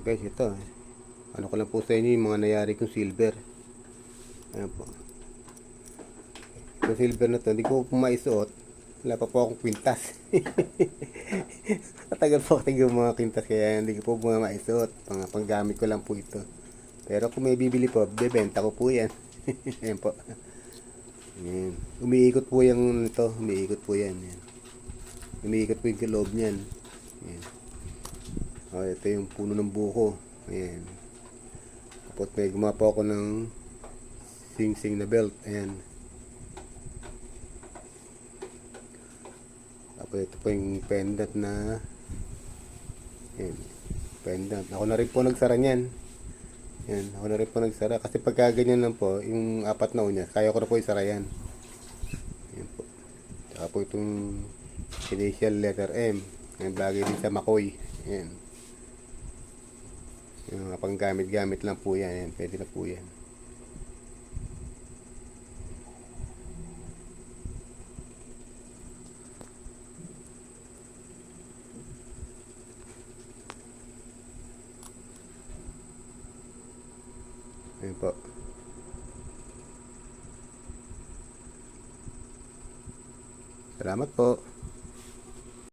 Ayan guys, ito. Ano ko lang po sa inyo yung mga nayari kong silver. Ayan po. Ito silver na to, hindi ko po maisuot. Wala pa po akong kwintas. Matagal po kasi yung mga kwintas kaya hindi ko po mga maisuot. Mga panggamit ko lang po ito. Pero kung may bibili po, bebenta ko po yan. Ayan po. Ayan. Umiikot po yung ito. Umiikot po yan. Ayan. Umiikot po yung loob niyan. Ayan. Oh, ito yung puno ng buko. Ayan. Tapos may gumawa po ako ng sing-sing na belt. Ayan. Tapos ito po yung pendant na Ayan. Pendant. Ako na rin po nagsara niyan. Ayan. Ako na rin po nagsara. Kasi pagka ganyan lang po, yung apat na unya, kaya ko na po isara yan. Ayan po. Tsaka itong initial letter M. Ayan, lagi din sa Makoy. Ayan. Yung mga panggamit-gamit lang po yan. Ayan, pwede na po yan. Ayan po. Salamat po.